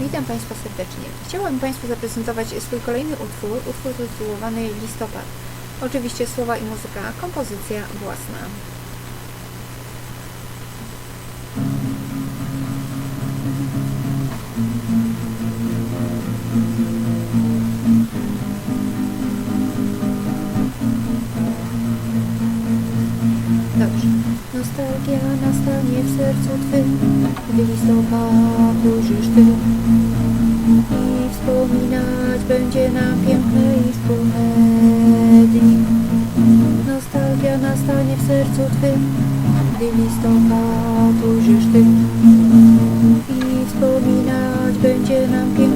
Witam Państwa serdecznie. Chciałabym Państwu zaprezentować swój kolejny utwór, utwór tytułowany Listopad. Oczywiście słowa i muzyka, kompozycja własna. Dobrze. Nostalgia nastanie w sercu Twym, gdy listopad ujrzysz Ty. Sercu Twym, gdy listopad ujrzysz Ty. I wspominać będzie nam piękne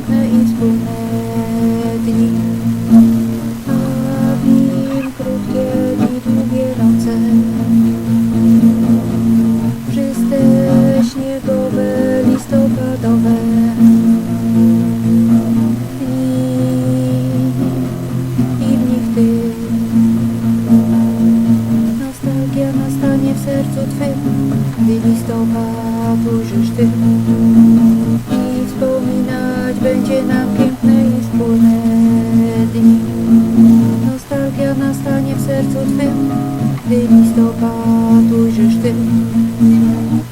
Ty. I wspominać będzie nam piękne i wspólne dni. Nostalgia nastanie w sercu Twym, gdy listopad ujrzysz Ty.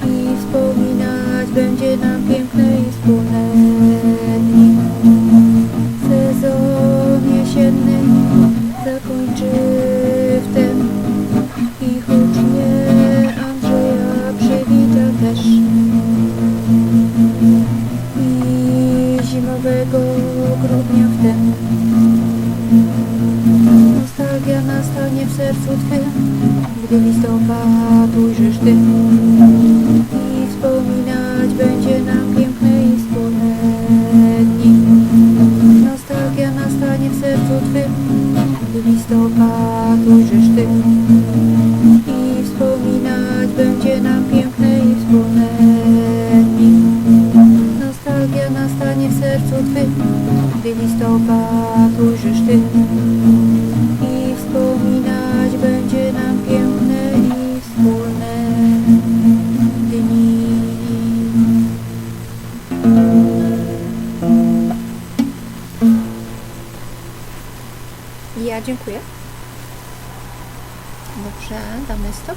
I wspominać będzie nam piękne i wspólne Nostalgia nastanie w sercu Twym, gdy listopad ujrzysz Ty. I wspominać będzie nam piękne i wspólne dni. Nostalgia nastanie w sercu Twym, gdy listopad ujrzysz Ty. I wspominać będzie nam piękne i wspólne w sercu Twym, gdy listopad ujrzysz Ty. I wspominać będzie nam piękne i wspólne dni. Ja dziękuję. Dobrze, damy stop.